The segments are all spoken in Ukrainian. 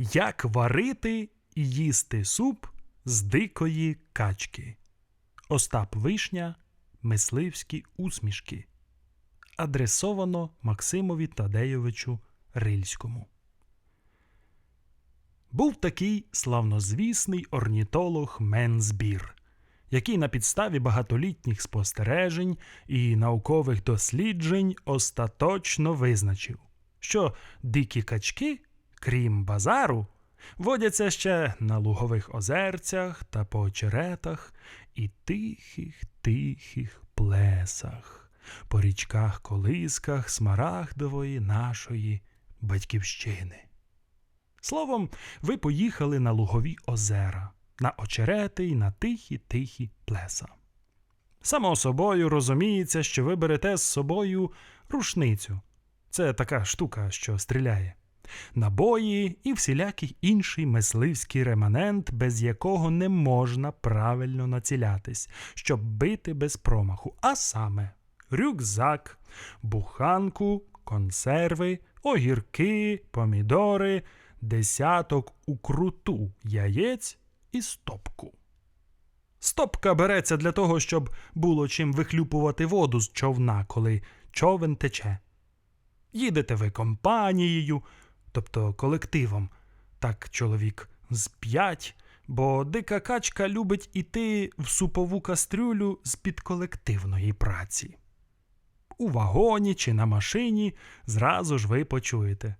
Як варити і їсти суп з дикої качки. Остап Вишня, мисливські усмішки. Адресовано Максимові Тадейовичу Рильському. Був такий славнозвісний орнітолог Мензбір, який на підставі багатолітніх спостережень і наукових досліджень остаточно визначив, що дикі качки, крім базару, водяться ще на лугових озерцях та по очеретах і тихих, тихих плесах, по річках колисках смарагдової нашої батьківщини. Словом, ви поїхали на лугові озера, на очерети й на тихі тихі плеса. Само собою розуміється, що ви берете з собою рушницю. Це така штука, що стріляє. Набої і всілякий інший мисливський реманент, без якого не можна правильно націлятись, щоб бити без промаху, а саме рюкзак, буханку, консерви, огірки, помідори, десяток укруту яєць і стопку. Стопка береться для того, щоб було чим вихлюпувати воду з човна, коли човен тече. Їдете ви компанією, тобто колективом, так чоловік з п'ять, бо дика качка любить іти в супову кастрюлю з-під колективної праці. У вагоні чи на машині зразу ж ви почуєте.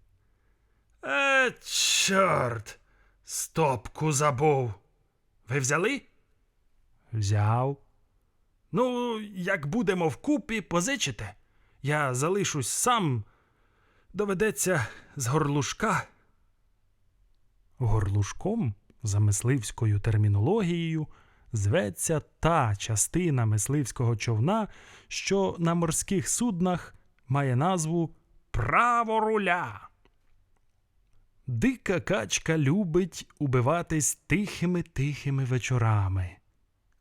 Е, чорт, стопку забув. Ви взяли? Взяв. Ну, як будемо вкупі, позичите. Я залишусь сам. Доведеться з горлушка. Горлушком, за мисливською термінологією, зветься та частина мисливського човна, що на морських суднах має назву право руля. Дика качка любить убиватись тихими тихими вечорами.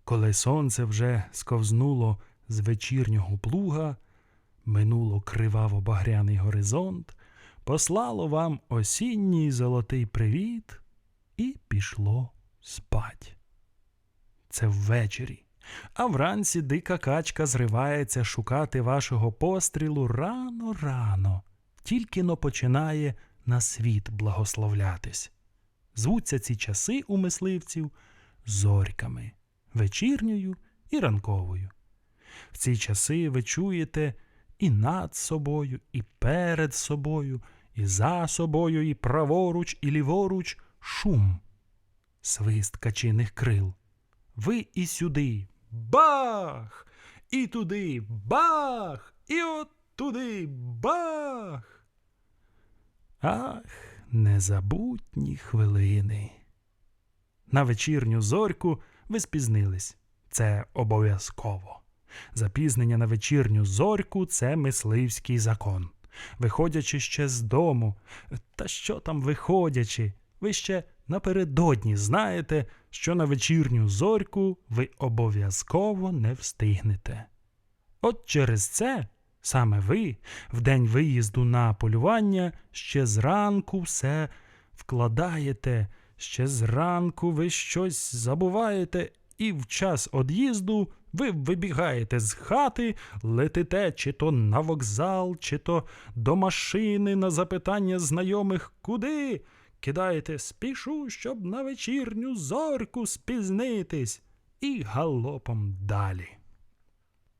Коли сонце вже сковзнуло з вечірнього плуга, минуло криваво багряний горизонт, послало вам осінній золотий привіт і пішло спать. Це ввечері. А вранці дика качка зривається шукати вашого пострілу рано рано, тільки но починає на світ благословлятись. Звуться ці часи у мисливців зорьками, вечірньою і ранковою. В ці часи ви чуєте і над собою, і перед собою, і за собою, і праворуч, і ліворуч шум, свист качиних крил. Ви і сюди бах! І туди бах! І от туди бах! Ах, незабутні хвилини. На вечірню зорьку ви спізнились. Це обов'язково. Запізнення на вечірню зорьку це мисливський закон. Виходячи ще з дому, та що там виходячи, ви ще напередодні знаєте, що на вечірню зорьку ви обов'язково не встигнете. От через це саме ви, в день виїзду на полювання, ще зранку все вкладаєте, ще зранку ви щось забуваєте, і в час од'їзду ви вибігаєте з хати, летите чи то на вокзал, чи то до машини на запитання знайомих куди. Кидаєте спішу, щоб на вечірню зорку спізнитись, і галопом далі.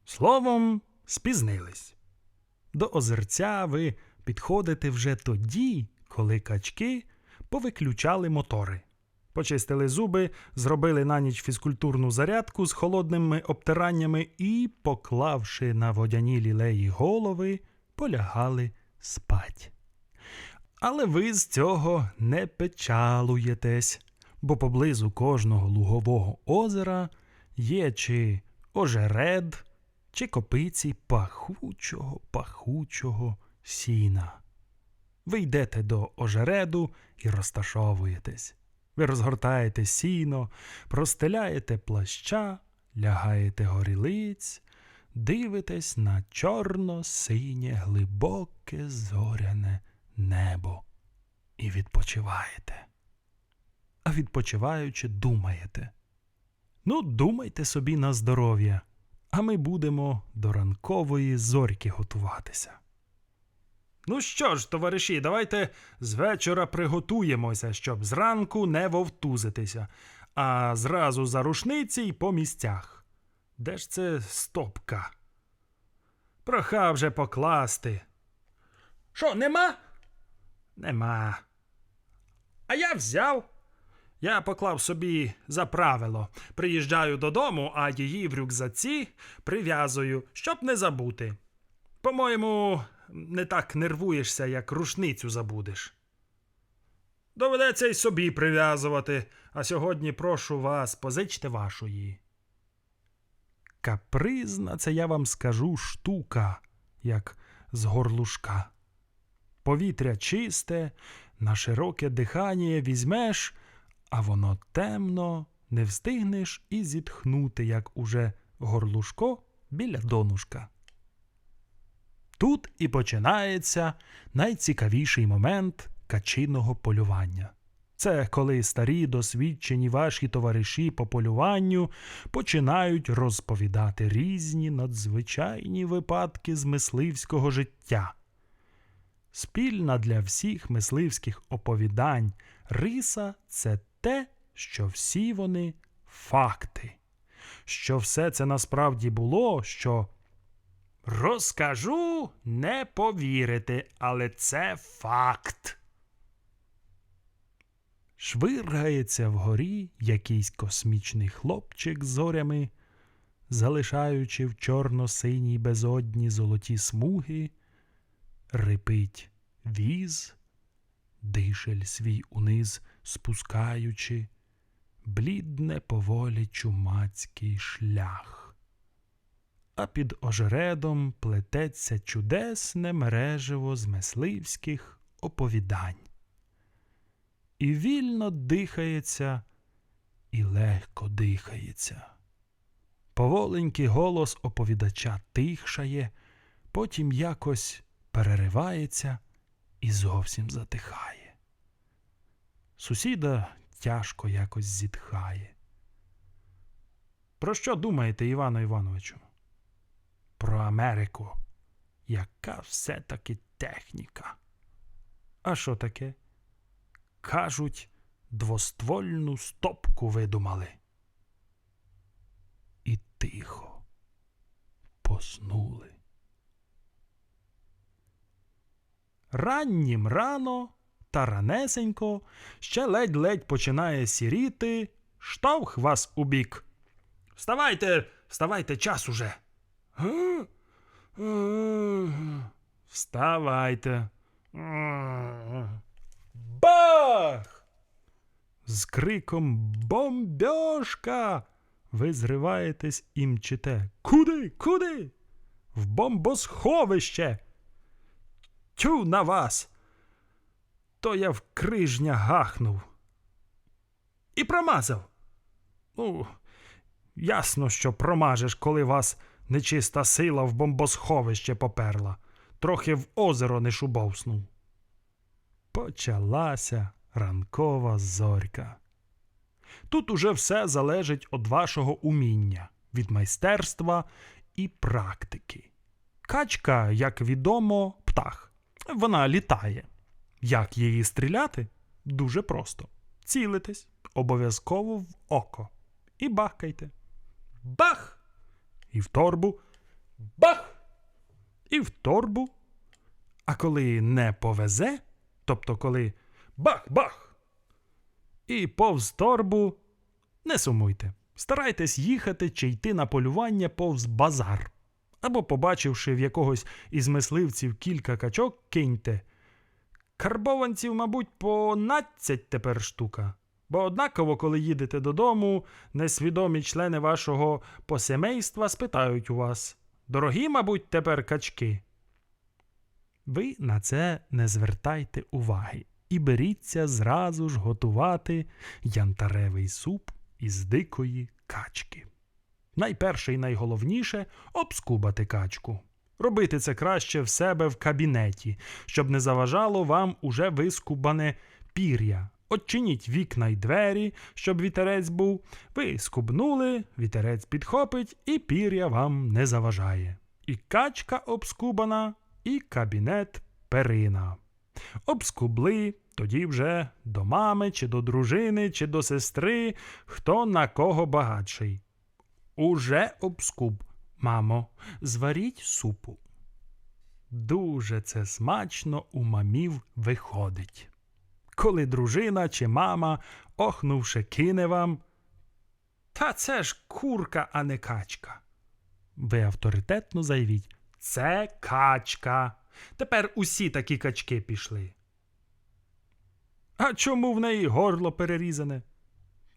Словом, спізнились. До озерця ви підходите вже тоді, коли качки повиключали мотори. Почистили зуби, зробили на ніч фізкультурну зарядку з холодними обтираннями і, поклавши на водяні лілеї голови, полягали спать. Але ви з цього не печалуєтесь, бо поблизу кожного лугового озера є чи ожеред, чи копиці пахучого, пахучого сіна. Ви йдете до ожереду і розташовуєтесь. Ви розгортаєте сіно, простеляєте плаща, лягаєте горілиць, дивитесь на чорно-синє глибоке зоряне небо і відпочиваєте. а відпочиваючи, думаєте. Ну, думайте собі на здоров'я, а ми будемо до ранкової зорьки готуватися. Ну що ж, товариші, давайте з вечора приготуємося, щоб зранку не вовтузитися, а зразу за рушниці й по місцях. Де ж це стопка? Проха вже покласти. Що, нема? Нема. А я взяв. Я поклав собі за правило. Приїжджаю додому, а її в рюкзаці прив'язую, щоб не забути. По-моєму, не так нервуєшся, як рушницю забудеш. Доведеться й собі прив'язувати, а сьогодні прошу вас, позичте вашої. Капризна, це я вам скажу штука, як з горлушка. Повітря чисте, на широке дихання візьмеш, а воно темно, не встигнеш і зітхнути, як уже горлушко біля донушка. Тут і починається найцікавіший момент качиного полювання. Це коли старі досвідчені ваші товариші по полюванню починають розповідати різні надзвичайні випадки з мисливського життя. Спільна для всіх мисливських оповідань риса це те, що всі вони факти. Що все це насправді було, що розкажу, не повірите, але це факт. Швиргається вгорі якийсь космічний хлопчик з зорями, залишаючи в чорно-синій безодні золоті смуги, рипить віз, дишель свій униз спускаючи, блідне поволі чумацький шлях. А під ожередом плететься чудесне мережево з мисливських оповідань. І вільно дихається, і легко дихається. Поволенький голос оповідача тихшає, потім якось переривається і зовсім затихає. Сусіда тяжко якось зітхає. Про що думаєте, Івану Івановичу? Про Америку. Яка все-таки техніка? А що таке? Кажуть, двоствольну стопку видумали. І тихо поснули. Раннім рано та ранесенько ще ледь-ледь починає сіріти, штовх вас у бік. Вставайте, вставайте, час уже. «Га? Ага. Вставайте. Бах! З криком Бомбьошка! Ви зриваєтесь і мчите. Куди? Куди? В бомбосховище. Тю на вас. То я в крижня гахнув. І промазав. Ну, ясно, що промажеш, коли вас нечиста сила в бомбосховище поперла. Трохи в озеро не шубовснув. Почалася ранкова зорька. Тут уже все залежить від вашого уміння, від майстерства і практики. Качка, як відомо, птах. Вона літає. Як її стріляти? Дуже просто. Цілитесь обов'язково в око. І бахкайте. Бах! І в торбу. Бах! І в торбу. А коли не повезе, тобто коли бах-бах! І повз торбу, не сумуйте. Старайтесь їхати чи йти на полювання повз базар. Або, побачивши в якогось із мисливців кілька качок, киньте. Карбованців, мабуть, по надцять тепер штука. Бо однаково, коли їдете додому, несвідомі члени вашого посемейства спитають у вас дорогі, мабуть, тепер качки. Ви на це не звертайте уваги і беріться зразу ж готувати янтаревий суп із дикої качки. Найперше і найголовніше обскубати качку. Робити це краще в себе в кабінеті, щоб не заважало вам уже вискубане пір'я, Отчиніть вікна й двері, щоб вітерець був. Ви скубнули, вітерець підхопить, і пір'я вам не заважає. І качка обскубана, і кабінет перина. Обскубли, тоді вже до мами, чи до дружини, чи до сестри, хто на кого багатший. Уже обскуб, мамо, зваріть супу. Дуже це смачно у мамів виходить. Коли дружина чи мама, охнувши, кине вам. Та це ж курка, а не качка. Ви авторитетно заявіть. Це качка. Тепер усі такі качки пішли. А чому в неї горло перерізане?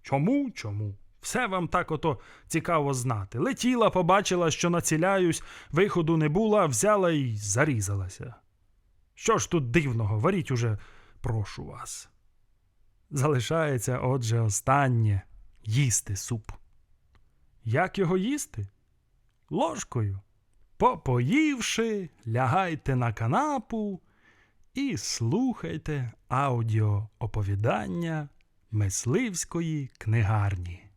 Чому? Чому? Все вам так ото цікаво знати. Летіла, побачила, що націляюсь, виходу не була, взяла і зарізалася. Що ж тут дивного, варіть уже, прошу вас. Залишається, отже, останнє їсти суп. Як його їсти? Ложкою. Попоївши, лягайте на канапу і слухайте аудіооповідання мисливської книгарні.